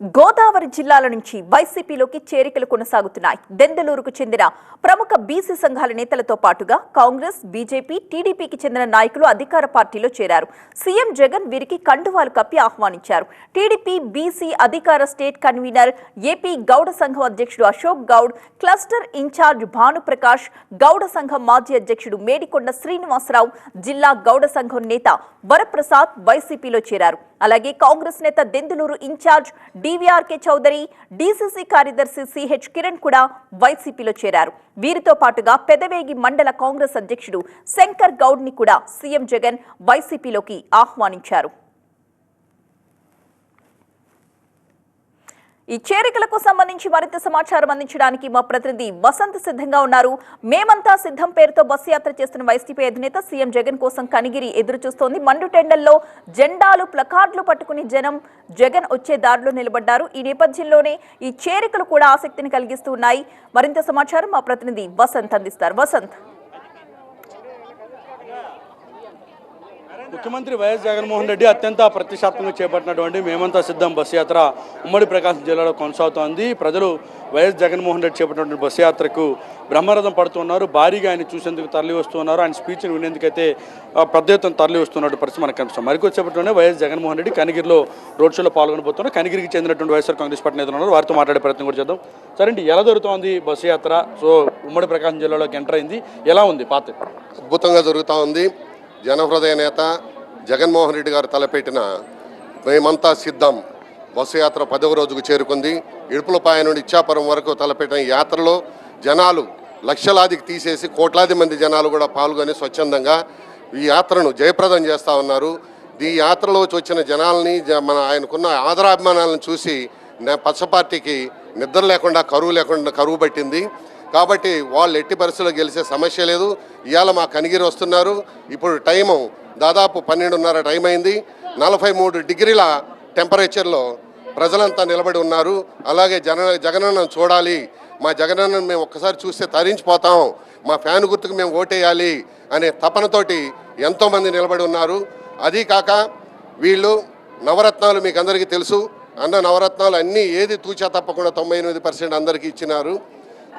గోదావరి జిల్లాల నుంచి వైసీపీలోకి చేరికలు కొనసాగుతున్నాయి. దెందలూరుకు చెందిన ప్రముఖ బీసీ సంఘాల నేతలతో పాటుగా కాంగ్రెస్ బీజేపీ టీడీపీకి చెందిన నాయకులు అధికార పార్టీలో చేరారు. సీఎం జగన్ వీరికి కండువాలు కప్పి ఆహ్వానించారు. టీడీపీ బీసీ అధికార స్టేట్ కన్వీనర్ ఏపీ గౌడ సంఘం అధ్యక్షుడు అశోక్ గౌడ్ క్లస్టర్ ఇన్ఛార్జ్ భానుప్రకాష్ గౌడ సంఘం మాజీ అధ్యక్షుడు మేడికొండ శ్రీనివాసరావు జిల్లా గౌడ సంఘం నేత వరప్రసాద్ వైసీపీలో చేరారు. అలాగే కాంగ్రెస్ నేత Denduluru incharge DVRK Chowdary DCC కార్యదర్శి సిహెచ్ కిరణ్ కూడా వైసీపీలో చేరారు. వీరితో పాటుగా పెదవేగి మండల కాంగ్రెస్ అధ్యక్షుడు శంకర్ గౌడ్ని కూడా సీఎం జగన్ వైసీపీలోకి ఆహ్వానించారు. ఈ చేరికలకు సంబంధించి మరింత సమాచారం అందించడానికి మా ప్రతినిధి వసంత్ సిద్ధంగా ఉన్నారు. మేమంతా సిద్ధం పేరుతో బస్సు యాత్ర చేస్తున్న వైసీపీ అధినేత సీఎం జగన్ కోసం కనిగిరి ఎదురు చూస్తోంది మండు టెండల్లో జెండాలు ప్లకార్డులు పట్టుకుని జనం జగన్ వచ్చే దారిలో నిలబడ్డారు. ఈ నేపథ్యంలోనే ఈ చేరికలు కూడా ఆసక్తిని కలిగిస్తూ ఉన్నాయి. మరింత సమాచారం మా ప్రతినిధి వసంత్ అందిస్తారు. వసంత్. ముఖ్యమంత్రి వైఎస్ జగన్మోహన్ రెడ్డి అత్యంత ప్రతిష్టాత్మకంగా చేపట్టినటువంటి మేమంతా సిద్ధం బస్సు యాత్ర ఉమ్మడి ప్రకాశం జిల్లాలో కొనసాగుతోంది. ప్రజలు వైఎస్ జగన్మోహన్ రెడ్డి చేపట్టినటువంటి బస్సు యాత్రకు బ్రహ్మరథం పడుతున్నారు. భారీగా ఆయన చూసేందుకు తరలి వస్తున్నారు. ఆయన స్పీచ్ను వినేందుకైతే పెద్ద ఎత్తున తరలి వస్తున్నట్టు పరిస్థితి మనకు కనిపిస్తుంది. మరికొచ్చేపట్లోనే వైఎస్ జగన్మోహన్ రెడ్డి కనిగిరిలో రోడ్ షోలో పాల్గొనబోతున్నారు. కనిగిరికి చెందినటువంటి వైఎస్ఆర్ కాంగ్రెస్ పార్టీ నేతలు ఉన్నారు. వారితో మాట్లాడే ప్రయత్నం కూడా చేద్దాం. సరే అండి ఎలా జరుగుతోంది బస్సు యాత్ర? సో ఉమ్మడి ప్రకాశం జిల్లాలోకి ఎంటర్ అయింది. ఎలా ఉంది? పాత అద్భుతంగా జరుగుతూ ఉంది. జనహృదయ నేత జగన్మోహన్ రెడ్డి గారు తలపెట్టిన మేమంతా సిద్ధం బస్సు యాత్ర పదవ రోజుకు చేరుకుంది. ఇడుపులపాయ నుండి ఇచ్చాపురం వరకు తలపెట్టిన యాత్రలో జనాలు లక్షలాదికి తీసేసి కోట్లాది మంది జనాలు కూడా పాల్గొని స్వచ్ఛందంగా ఈ యాత్రను జయప్రదం చేస్తూ ఉన్నారు. ఈ యాత్రలో వచ్చిన జనాల్ని జ- మన ఆయనకున్న ఆదరాభిమానాలను చూసి పచ్చ పార్టీకి నిద్ర లేకుండా కరువు లేకుండా కరువు పట్టింది. కాబట్టి వాళ్ళు ఎట్టి పరిస్థితుల్లో గెలిచే సమస్య లేదు. ఇవాళ మా కనిగిరి వస్తున్నారు. ఇప్పుడు టైము దాదాపు పన్నెండున్నర టైం అయింది. నలభై మూడు డిగ్రీల టెంపరేచర్లో ప్రజలంతా నిలబడి ఉన్నారు. అలాగే జన జగనన్నం చూడాలి. మా జగనన్నం మేము ఒక్కసారి చూస్తే తరించిపోతాం. మా ఫ్యాన్ గుర్తుకు మేము ఓటేయాలి అనే తపనతోటి ఎంతోమంది నిలబడి ఉన్నారు. అదీ కాక వీళ్ళు నవరత్నాలు మీకు అందరికీ తెలుసు. అన్న నవరత్నాలు అన్నీ ఏది తూచా తప్పకుండా తొంభై ఎనిమిది పర్సెంట్ అందరికీ ఇచ్చినారు.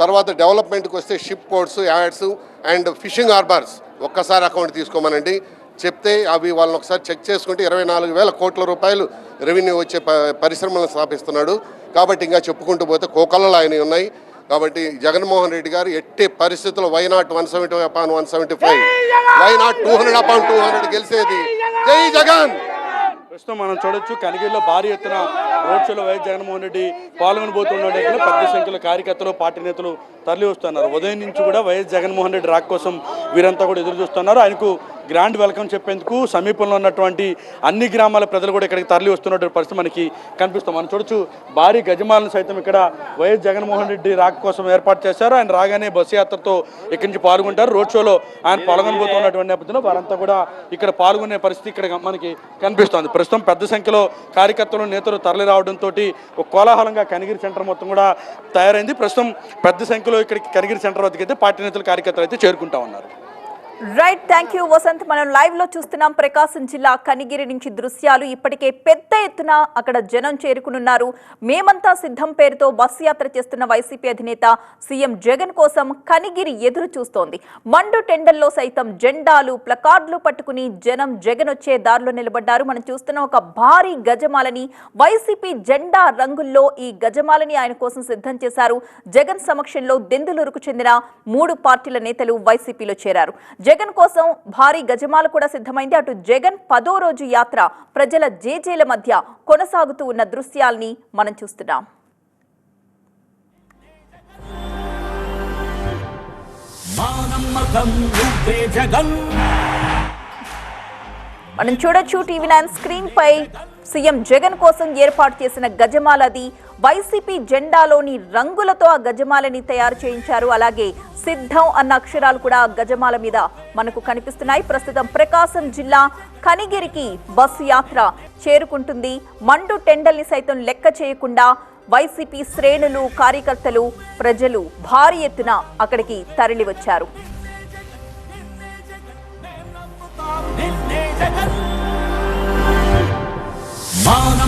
తర్వాత డెవలప్మెంట్కి వస్తే ship ports ads and fishing harbours ఒక్కసారి అకౌంట్ తీసుకోమనండి. చెప్తే అవి వాళ్ళని ఒకసారి చెక్ చేసుకుంటే ఇరవై నాలుగు వేల కోట్ల రూపాయలు రెవెన్యూ వచ్చే పరిశ్రమలను స్థాపిస్తున్నాడు. కాబట్టి ఇంకా చెప్పుకుంటూ పోతే కోకలలో ఆయన ఉన్నాయి. కాబట్టి జగన్మోహన్ రెడ్డి గారు ఎట్టి పరిస్థితుల్లో why not one seventy upon one seventy five why not two hundred upon two hundred గెలిచేది? జై జగన్! ప్రస్తుతం మనం చూడొచ్చు కనిగిరిలో భారీ ఎత్తున రోడ్ షోలో వైఎస్ జగన్మోహన్ రెడ్డి పాల్గొనబోతున్న పెద్ద సంఖ్యలో కార్యకర్తలు పార్టీ నేతలు తరలి వస్తున్నారు ఉదయం నుంచి కూడా వైఎస్ జగన్మోహన్ రెడ్డి రాక్ కోసం వీరంతా కూడా ఎదురు చూస్తున్నారు. ఆయనకు గ్రాండ్ వెల్కమ్ చెప్పేందుకు సమీపంలో ఉన్నటువంటి అన్ని గ్రామాల ప్రజలు కూడా ఇక్కడికి తరలి వస్తున్నటువంటి పరిస్థితి మనకి కనిపిస్తాం మనం చూడొచ్చు భారీ గజమాలను సైతం ఇక్కడ వైఎస్ జగన్మోహన్ రెడ్డి రాక కోసం ఏర్పాటు చేశారు. ఆయన రాగానే బస్సు యాత్రతో ఇక్కడి నుంచి పాల్గొంటారు. రోడ్ షోలో ఆయన పాల్గొనబోతున్నటువంటి నేపథ్యంలో వారంతా కూడా ఇక్కడ పాల్గొనే పరిస్థితి ఇక్కడ మనకి కనిపిస్తోంది. ప్రస్తుతం పెద్ద సంఖ్యలో కార్యకర్తలు నేతలు తరలి రావడంతో ఒక కోలాహలంగా కనిగిరి సెంటర్ మొత్తం కూడా తయారైంది. ప్రస్తుతం పెద్ద సంఖ్యలో ఇక్కడికి కనిగిరి సెంటర్ వద్దకైతే పార్టీ నేతలు కార్యకర్తలు అయితే చేరుకుంటా ఉన్నారు. రైట్ థ్యాంక్ యూ వసంత్ మనం లైవ్లో చూస్తున్నాం. ప్రకాశం జిల్లా కనిగిరి నుంచి దృశ్యాలు ఇప్పటికే పెద్ద ఎత్తున అక్కడ జనం చేరుకునున్నారు. మేమంతా సిద్ధం పేరుతో బస్సు యాత్ర చేస్తున్న వైసీపీ అధినేత సీఎం జగన్ కోసం కనిగిరి ఎదురు చూస్తోంది. మండు టెండల్లో సైతం జెండాలు ప్లకార్డులు పట్టుకుని జనం జగన్ వచ్చే దారిలో నిలబడ్డారు. మనం చూస్తున్న ఒక భారీ గజమాలని వైసీపీ జెండా రంగుల్లో ఈ గజమాలని ఆయన కోసం సిద్ధం చేశారు. జగన్ సమక్షంలో దెందులూరుకు చెందిన మూడు పార్టీల నేతలు వైసీపీలో చేరారు. జగన్ కోసం భారీ గజమాల కూడా సిద్ధమైంది. అటు జగన్ పదో రోజు యాత్ర ప్రజల జేజేల మధ్య కొనసాగుతూ ఉన్న దృశ్యాల్ని మనం చూస్తున్నాం. మనం చూడొచ్చు టీవీ నైన్ స్క్రీన్ పై సీఎం జగన్ కోసం ఏర్పాటు చేసిన గజమాలది వైసీపీ జెండాలోని రంగులతో ఆ గజమాలని తయారు చేయించారు. అలాగే సిద్ధం అన్న అక్షరాలు కూడా ఆ గజమాల మీద మనకు కనిపిస్తున్నాయి. ప్రస్తుతం ప్రకాశం జిల్లా కనిగిరికి బస్సు యాత్ర చేరుకుంటుంది. మండు టెండల్ని సైతం లెక్క చేయకుండా వైసీపీ శ్రేణులు కార్యకర్తలు ప్రజలు భారీ ఎత్తున అక్కడికి తరలివచ్చారు.